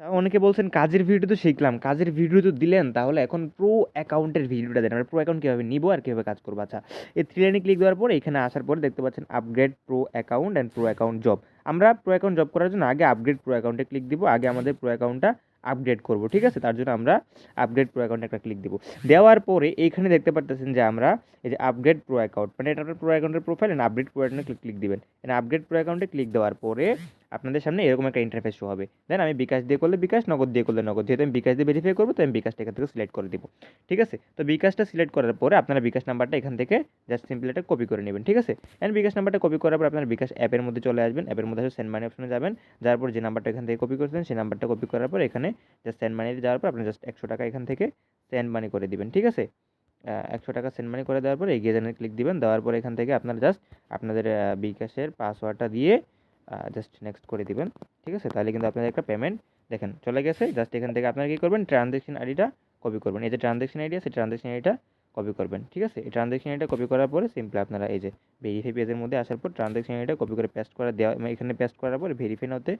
অনেকে বলছেন কাজের ভিডিও তো শিখলাম কাজের ভিডিও তো দিলেন তাহলে এখন প্রো অ্যাকাউন্টের ভিডিওটা দেন আমরা প্রো অ্যাকাউন্ট কীভাবে নিবো আর কীভাবে কাজ করব আচ্ছা এই থ্রি লাইনে ক্লিক দেওয়ার পরে এখানে আসার পরে দেখতে পাচ্ছেন upgrade pro account and pro account job আমরা প্রো অ্যাকাউন্ট জব করার জন্য আগে আপগ্রেড প্রো অ্যাকাউন্টে ক্লিক দিব আগে আমাদের প্রো অ্যাকাউন্টটা আপগ্রেড করব ঠিক আছে তার জন্য আমরা আপগ্রেড প্রো অ্যাকাউন্টে একটা ক্লিক দিব দেওয়ার পরে এইখানে দেখতে পাচ্ছেন যে আমরা এই যে আপগ্রেড প্রো অ্যাকাউন্ট মানে এটা আপনার প্রো অ্যাকাউন্টের প্রোফাইল এন্ড আপগ্রেড প্রো অ্যাকাউন্টে ক্লিক ক্লিক দিবেন এন্ড আপগ্রেড প্রো অ্যাকাউন্টে ক্লিক দেওয়ার পরে আপনাদের সামনে এরকম একটা ইন্টারফেস শো হবে। দেন আমি বিকাশ দিয়ে করলে বিকাশ, নগদ দিয়ে করলে নগদ। যেহেতু আমি বিকাশ দিয়ে ভেরিফাই করব, তো আমি বিকাশটা এখান থেকে সিলেক্ট করে দিব। ঠিক আছে? তো বিকাশটা সিলেক্ট করার পরে আপনারা বিকাশ নাম্বারটা এখান থেকে জাস্ট সিম্পল এটা কপি করে নেবেন, ঠিক আছে? অ্যান্ড বিকাশ নাম্বারটা কপি করার পর আপনার বিকাশ অ্যাপের মধ্যে চলে আসবেন। অ্যাপের মধ্যে আসলে সেন্ড মানি অপশনে যাবেন। যার পর যে নাম্বারটা এখান থেকে কপি করছেন সেই নাম্বারটা কপি করার পর এখানে জাস্ট সেন্ড মানিতে যাওয়ার পর আপনি জাস্ট একশো টাকা এখান থেকে সেন্ড মানি করে দিবেন, ঠিক আছে? একশো টাকা সেন্ড মানি করে দেওয়ার পরে এগিয়ে জানে ক্লিক দিবেন। দেওয়ার পর এখান থেকে আপনারা জাস্ট আপনাদের বিকাশের পাসওয়ার্ডটা দিয়ে জাস্ট নেক্সট করে দিবেন, ঠিক আছে? তাহলে কিন্তু আপনাদের একটা পেমেন্ট দেখেন, চলে গেছে জাস্ট এখান থেকে আপনারা কী করবেন? ট্রানজ্যাকশন আইডিটা কপি করবেন। এই যে ট্রানজ্যাকশন আইডি আছে ট্রানজ্যাকশন আইডিটা কপি করবেন, ঠিক আছে? এই ট্রানজ্যাকশন আইডিটা কপি করার পরে সিম্পলি আপনারা এই যে ভেরিফাই পেজের মধ্যে আসার পর ট্রানজ্যাকশন আইডিটা কপি করে পেস্ট করে দেওয়া মানে এখানে পেস্ট করার পর ভেরিফাই নাওতে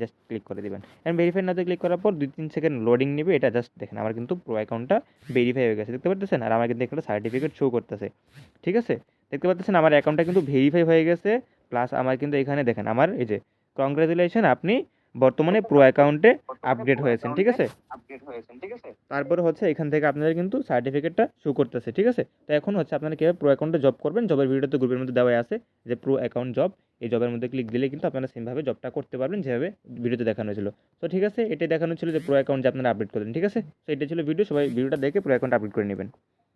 জাস্ট ক্লিক করে দেবেন। অ্যান্ড ভেরিফাই নাওতে ক্লিক করার পর দুই তিন সেকেন্ড লোডিং নেবে, এটা জাস্ট দেখেন, আমার কিন্তু প্রো অ্যাকাউন্টটা ভেরিফাই হয়ে গেছে, দেখতে পাচ্ছেন আর আমার কিন্তু এখানে সার্টিফিকেট শো করতেছে, ঠিক আছে? দেখতে পাচ্ছেন আমার অ্যাকাউন্টটা কিন্তু ভেরিফাই হয়ে গেছে প্লাস আমার কিন্তু এখানে দেখেন, আমার এই যে কংগ্রেচুলেশন আপনি বর্তমানে প্রো অ্যাকাউন্টে আপগ্রেড হয়েছেন ঠিক আছে আপডেট হয়েছেন, ঠিক আছে? তারপরে হচ্ছে এখান থেকে আপনাদের কিন্তু সার্টিফিকেটটা শো করতেছে, ঠিক আছে? তো এখন হচ্ছে আপনারা কীভাবে প্রো অ্যাকাউন্টে জব করবেন? জবের ভিডিও তো গ্রুপের মধ্যে দেওয়া আছে যে প্রো অ্যাকাউন্ট জব এই জবের মধ্যে ক্লিক দিলে কিন্তু আপনারা সেমভাবে জবটা করতে পারবেন যেভাবে ভিডিওতে দেখানো ছিল তো ঠিক আছে, এটাই দেখানো ছিল যে প্রো অ্যাকাউন্ট যে আপনারা আপডেট করলেন, ঠিক আছে? তো এটা ছিল ভিডিও সবাই ভিডিওটা দেখে প্রো অ্যাকাউন্ট আপডেট করে নেবেন।